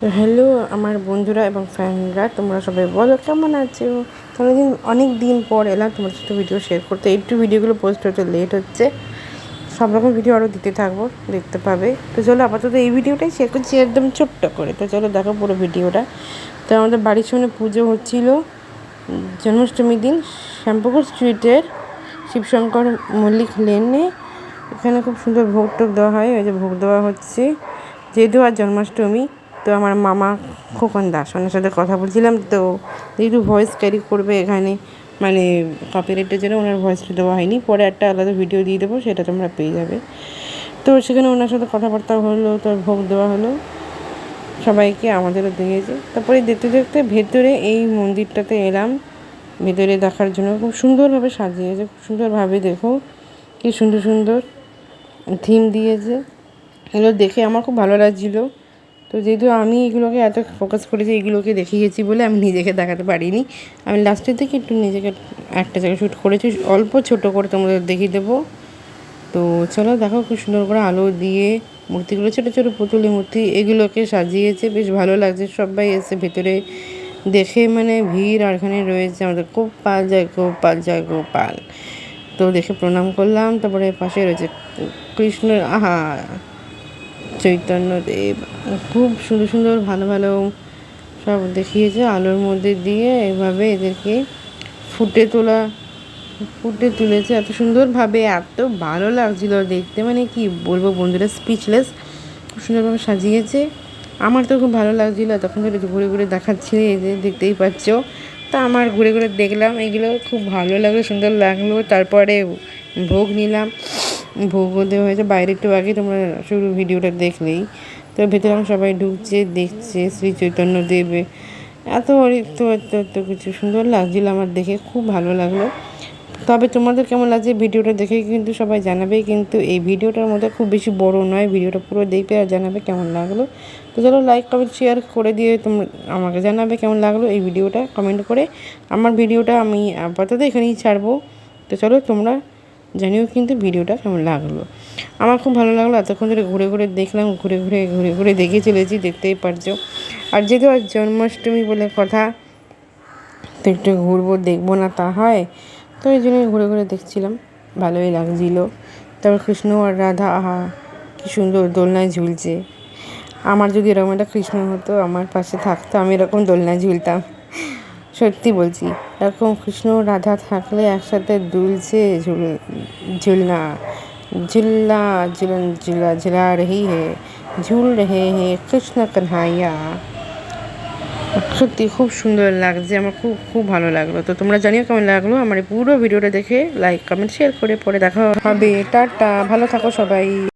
Hello আমার বন্ধুরা এবং ফ্যানরা, তোমরা সবাই বলো কেমন আছো? তোমরা দিন, অনেক দিন পর এলাম তোমার সাথে ভিডিও শেয়ার করতে। একটু ভিডিওগুলো পোস্ট হতে লেট হচ্ছে। সব রকম ভিডিও আরও দিতে থাকব, দেখতে পাবে। তো চলো আপাতত এই ভিডিওটাই শেয়ার করছি, একদম ছোট্ট করে। তো চলো দেখো পুরো ভিডিওটা তো আমাদের বাড়ির সামনে পুজো হচ্ছিল জন্মাষ্টমীর দিন, শ্যাম্পুকুর স্ট্রিটের শিবশঙ্কর মল্লিক লেনে এখানে খুব সুন্দর ভোগ টোগ দেওয়া হয়, ওই যে ভোগ দেওয়া হচ্ছে, যেহেতু আর জন্মাষ্টমী। তো আমার মামা খোকন দাস, ওনার সাথে কথা বলছিলাম, তো যেহেতু ভয়েস ক্যারি করবে এখানে। মানে কপিরাইটের জন্য ওনার ভয়েসটা দেওয়া হয়নি, পরে একটা আলাদা ভিডিও দিয়ে দেবো, সেটা তোমরা পেয়ে যাবে। তো সেখানে ওনার সাথে কথাবার্তা হলো, তো ভোগ দেওয়া হলো। সবাইকে আমাদেরও দিয়েছে। তারপরে দেখতে দেখতে ভেতরে এই মন্দিরটাতে এলাম। ভেতরে দেখার জন্য খুব সুন্দরভাবে সাজিয়েছে, খুব সুন্দরভাবে দেখো, কি সুন্দর সুন্দর থিম দিয়েছে। এগুলো দেখে আমার খুব ভালো লাগছিল। তো যেহেতু আমি এগুলোকে এত ফোকাস করেছি এগুলোকে দেখিয়েছি বলে আমি নিজেকে দেখাতে পারিনি, আমি লাস্টের দিকে একটু নিজেকে একটা জায়গায় শ্যুট করেছি, অল্প ছোট করে তোমাদের দেখিয়ে দেবো। তো চলো দেখো খুব সুন্দর করে আলো দিয়ে মূর্তিগুলো, ছোটো ছোটো পুতুলি মূর্তি এগুলোকে সাজিয়েছে, বেশ ভালো লাগছে। সবাই এসে ভেতরে দেখে মানে ভিড় আর এখানে রয়েছে আমাদের। খুব পাল গোপাল জয় গোপাল জয়, গোপাল। তো দেখে প্রণাম করলাম, তারপরে পাশে রয়েছে কৃষ্ণের আহা। চৈতন্যদেব। খুব সুন্দর সুন্দর ভালো ভালো সব দেখিয়েছে আলোর মধ্যে দিয়ে এভাবে এদেরকে ফুটে তোলা, ফুটে তুলেছে। এত সুন্দরভাবে, এত ভালো লাগছিল দেখতে। মানে কি বলব বন্ধুরা স্পিচলেস খুব সুন্দরভাবে সাজিয়েছে। আমার তো খুব ভালো লাগছিল। তখন ধরে ঘুরে ঘুরে দেখাচ্ছি, এই যে দেখতেই পাচ্ছ। তা আমার ঘুরে ঘুরে দেখলাম, এগুলো খুব ভালো লাগল, সুন্দর লাগল। তারপরে ভোগ নিলাম। ভোগও দেওয়া হয়েছে। বাইরে একটু আগে তোমরা শুরু ভিডিওটা দেখলেই। তো ভেতরে সবাই ঢুকছে, দেখছে শ্রী চৈতন্য দেবে। এত এত এত এত কিছু সুন্দর লাগছিল আমার দেখে, খুব ভালো লাগল। তবে তোমাদের কেমন লাগছে ভিডিওটা দেখে কিন্তু সবাই জানাবে, কিন্তু এই ভিডিওটার মধ্যে খুব বেশি বড় নয়, ভিডিওটা পুরো দেখবে আর জানাবে কেমন লাগল। তো চলো লাইক কমেন্ট শেয়ার করে দিয়ে তোমরা আমাকে জানাবে কেমন লাগল এই ভিডিওটা কমেন্ট করে। আমার ভিডিওটা আমি আপাতত এখানেই ছাড়বো। তো চলো তোমরা জানিও কিন্তু ভিডিওটা কেমন লাগল। আমার খুব ভালো লাগল, এতক্ষণ ধরে ঘুরে ঘুরে দেখলাম, ঘুরে ঘুরে ঘুরে ঘুরে দেখে চলেছি, দেখতেই পারছ। আর যেহেতু আজ জন্মাষ্টমী বলে কথা, তো একটু ঘুরবো, দেখব না তা হয়। তো এই জন্য ঘুরে ঘুরে দেখছিলাম, ভালোই লাগছিল। তারপর কৃষ্ণ আর রাধা, আহা, কি সুন্দর দোলনায় ঝুলছে। আমার যদি এরকম একটা কৃষ্ণ হতো, আমার পাশে থাকতো, আমি এরকম দোলনায় ঝুলতাম। সত্যি বলছি, এরকম কৃষ্ণ রাধা থাকলে একসাথে দুলছে ঝুল ঝুলনা ঝুল্লা ঝুলন ঝুলা ঝুলা রে হে, ঝুল রে হে কৃষ্ণ কানহাইয়া। সত্যি খুব সুন্দর লাগছে, আমার খুব খুব ভালো লাগল। তো তোমরা জানিও কেমন লাগল আমার পুরো ভিডিওটা দেখে লাইক কমেন্ট শেয়ার করে পরে দেখা হবে, টাটা, ভালো থাকো সবাই।